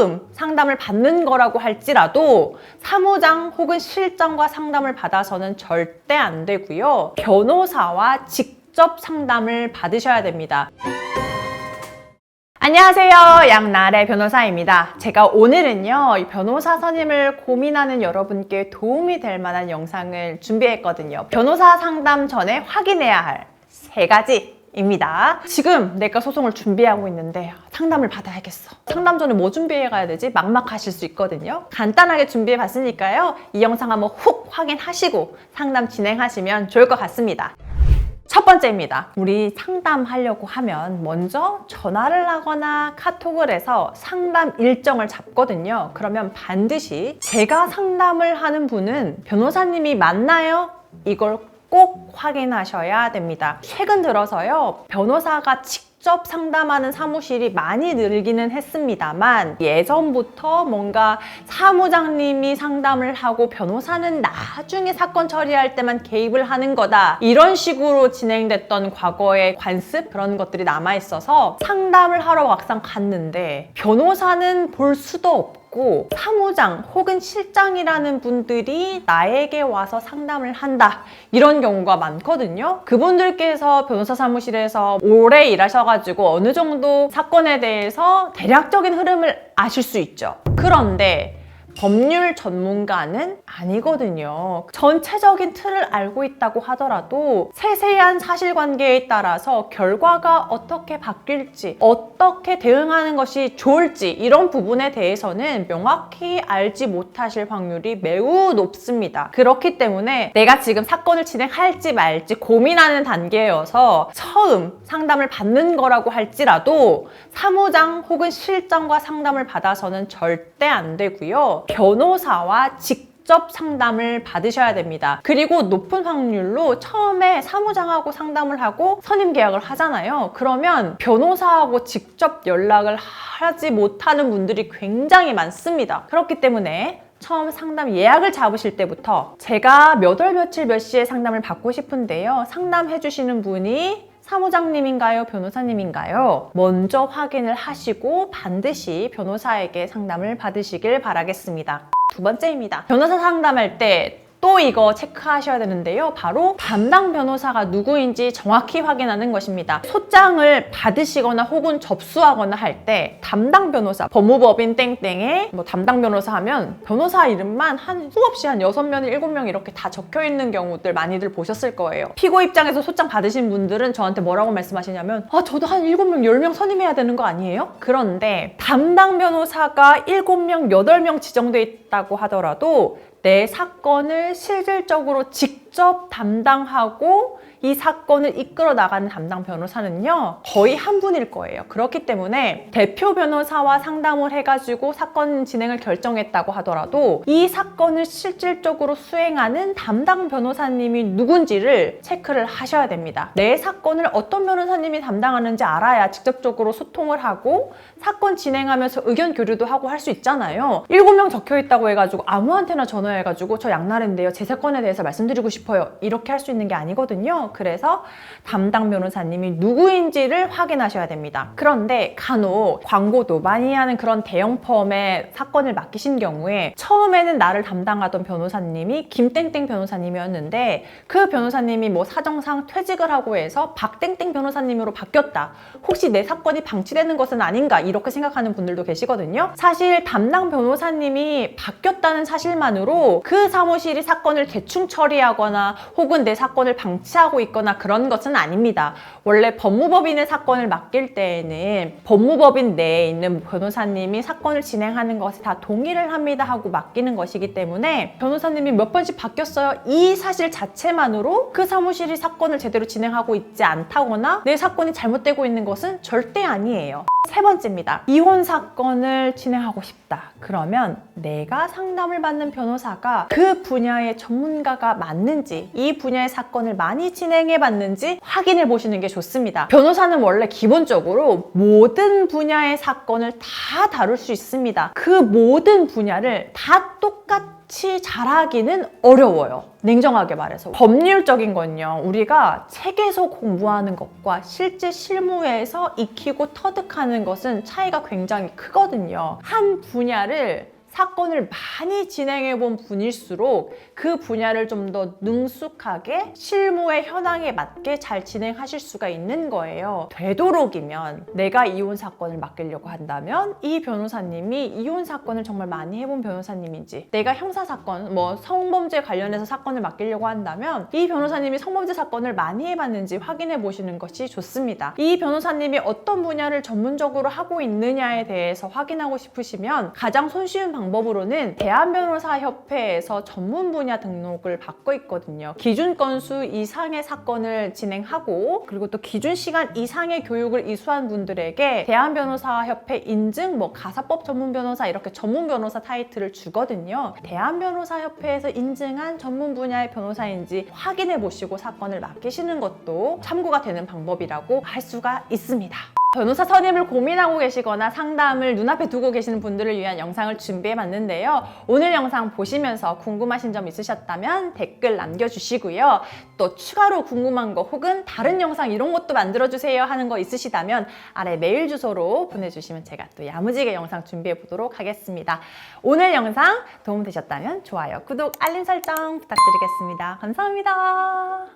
처음 상담을 받는 거라고 할지라도 사무장 혹은 실장과 상담을 받아서는 절대 안 되고요. 변호사와 직접 상담을 받으셔야 됩니다. 안녕하세요. 양나래 변호사입니다. 제가 오늘은요, 이 변호사 선임을 고민하는 여러분께 도움이 될 만한 영상을 준비했거든요. 변호사 상담 전에 확인해야 할 세 가지 입니다. 지금 내가 소송을 준비하고 있는데 상담을 받아야겠어. 상담 전에 뭐 준비해 가야 되지? 막막하실 수 있거든요. 간단하게 준비해 봤으니까요. 이 영상 한번 훅 확인하시고 상담 진행하시면 좋을 것 같습니다. 첫 번째입니다. 우리 상담하려고 하면 먼저 전화를 하거나 카톡을 해서 상담 일정을 잡거든요. 그러면 반드시 제가 상담을 하는 분은 변호사님이 맞나요? 이걸 꼭 확인하셔야 됩니다. 최근 들어서요, 변호사가 직접 상담하는 사무실이 많이 늘기는 했습니다만 예전부터 뭔가 사무장님이 상담을 하고 변호사는 나중에 사건 처리할 때만 개입을 하는 거다 이런 식으로 진행됐던 과거의 관습 그런 것들이 남아 있어서 상담을 하러 막상 갔는데 변호사는 볼 수도 없고 있고 사무장 혹은 실장이라는 분들이 나에게 와서 상담을 한다. 이런 경우가 많거든요. 그분들께서 변호사 사무실에서 오래 일하셔가지고 어느 정도 사건에 대해서 대략적인 흐름을 아실 수 있죠. 그런데 법률 전문가는 아니거든요. 전체적인 틀을 알고 있다고 하더라도 세세한 사실관계에 따라서 결과가 어떻게 바뀔지, 어떻게 대응하는 것이 좋을지 이런 부분에 대해서는 명확히 알지 못하실 확률이 매우 높습니다. 그렇기 때문에 내가 지금 사건을 진행할지 말지 고민하는 단계여서 처음 상담을 받는 거라고 할지라도 사무장 혹은 실장과 상담을 받아서는 절대 안 되고요. 변호사와 직접 상담을 받으셔야 됩니다. 그리고 높은 확률로 처음에 사무장하고 상담을 하고 선임 계약을 하잖아요. 그러면 변호사하고 직접 연락을 하지 못하는 분들이 굉장히 많습니다. 그렇기 때문에 처음 상담 예약을 잡으실 때부터 제가 몇 월 며칠 몇 시에 상담을 받고 싶은데요. 상담해 주시는 분이 사무장님인가요? 변호사님인가요? 먼저 확인을 하시고 반드시 변호사에게 상담을 받으시길 바라겠습니다. 두 번째입니다. 변호사 상담할 때 또 이거 체크하셔야 되는데요. 바로 담당 변호사가 누구인지 정확히 확인하는 것입니다. 소장을 받으시거나 혹은 접수하거나 할 때 담당 변호사, 법무법인 땡땡에 뭐 담당 변호사 하면 변호사 이름만 한 수없이 한 6명, 7명 이렇게 다 적혀 있는 경우들 많이들 보셨을 거예요. 피고 입장에서 소장 받으신 분들은 저한테 뭐라고 말씀하시냐면 아, 저도 한 7명, 10명 선임해야 되는 거 아니에요? 그런데 담당 변호사가 7명, 8명 지정돼 있다고 하더라도 내 사건을 실질적으로 직접 담당하고 이 사건을 이끌어 나가는 담당 변호사는요 거의 한 분일 거예요. 그렇기 때문에 대표 변호사와 상담을 해가지고 사건 진행을 결정했다고 하더라도 이 사건을 실질적으로 수행하는 담당 변호사님이 누군지를 체크를 하셔야 됩니다. 내 사건을 어떤 변호사님이 담당하는지 알아야 직접적으로 소통을 하고 사건 진행하면서 의견 교류도 하고 할 수 있잖아요. 7명 적혀 있다고 해가지고 아무한테나 전화해가지고 저 양날인데요 제 사건에 대해서 말씀드리고 싶어요 이렇게 할 수 있는 게 아니거든요 그래서 담당 변호사님이 누구인지를 확인하셔야 됩니다. 그런데 간혹 광고도 많이 하는 그런 대형 펌에 사건을 맡기신 경우에 처음에는 나를 담당하던 변호사님이 김땡땡 변호사님이었는데 그 변호사님이 뭐 사정상 퇴직을 하고 해서 박땡땡 변호사님으로 바뀌었다. 혹시 내 사건이 방치되는 것은 아닌가 이렇게 생각하는 분들도 계시거든요. 사실 담당 변호사님이 바뀌었다는 사실만으로 그 사무실이 사건을 대충 처리하거나 혹은 내 사건을 방치하고 있거나 그런 것은 아닙니다. 원래 법무법인의 사건을 맡길 때에는 법무법인 내에 있는 변호사님이 사건을 진행하는 것에 다 동의를 합니다 하고 맡기는 것이기 때문에 변호사님이 몇 번씩 바뀌었어요. 이 사실 자체만으로 그 사무실이 사건을 제대로 진행하고 있지 않다거나 내 사건이 잘못되고 있는 것은 절대 아니에요. 세 번째입니다. 이혼 사건을 진행하고 싶다. 그러면 내가 상담을 받는 변호사가 그 분야의 전문가가 맞는지, 이 분야의 사건을 많이 진 행해 봤는지 확인해 보시는 게 좋습니다. 변호사는 원래 기본적으로 모든 분야의 사건을 다 다룰 수 있습니다. 그 모든 분야를 다 똑같이 같이 잘하기는 어려워요. 냉정하게 말해서. 법률적인 건요. 우리가 책에서 공부하는 것과 실제 실무에서 익히고 터득하는 것은 차이가 굉장히 크거든요. 한 분야를 사건을 많이 진행해 본 분일수록 그 분야를 좀 더 능숙하게 실무의 현황에 맞게 잘 진행하실 수가 있는 거예요. 되도록이면 내가 이혼 사건을 맡기려고 한다면 이 변호사님이 이혼 사건을 정말 많이 해본 변호사님인지 내가 형사 사건, 뭐 성범죄 관련해서 사건을 맡기려고 한다면 이 변호사님이 성범죄 사건을 많이 해봤는지 확인해 보시는 것이 좋습니다. 이 변호사님이 어떤 분야를 전문적으로 하고 있느냐에 대해서 확인하고 싶으시면 가장 손쉬운 방법으로는 대한변호사협회에서 전문 분야 등록을 받고 있거든요. 기준 건수 이상의 사건을 진행하고 그리고 또 기준 시간 이상의 교육을 이수한 분들에게 대한변호사협회 인증, 뭐 가사법 전문 변호사 이렇게 전문 변호사 타이틀을 주거든요. 대한변호사협회에서 인증한 전문 분야의 변호사인지 확인해 보시고 사건을 맡기시는 것도 참고가 되는 방법이라고 할 수가 있습니다. 변호사 선임을 고민하고 계시거나 상담을 눈앞에 두고 계시는 분들을 위한 영상을 준비해 봤는데요. 오늘 영상 보시면서 궁금하신 점 있으셨다면 댓글 남겨주시고요. 또 추가로 궁금한 거 혹은 다른 영상 이런 것도 만들어주세요 하는 거 있으시다면 아래 메일 주소로 보내주시면 제가 또 야무지게 영상 준비해 보도록 하겠습니다. 오늘 영상 도움되셨다면 좋아요, 구독, 알림 설정 부탁드리겠습니다. 감사합니다.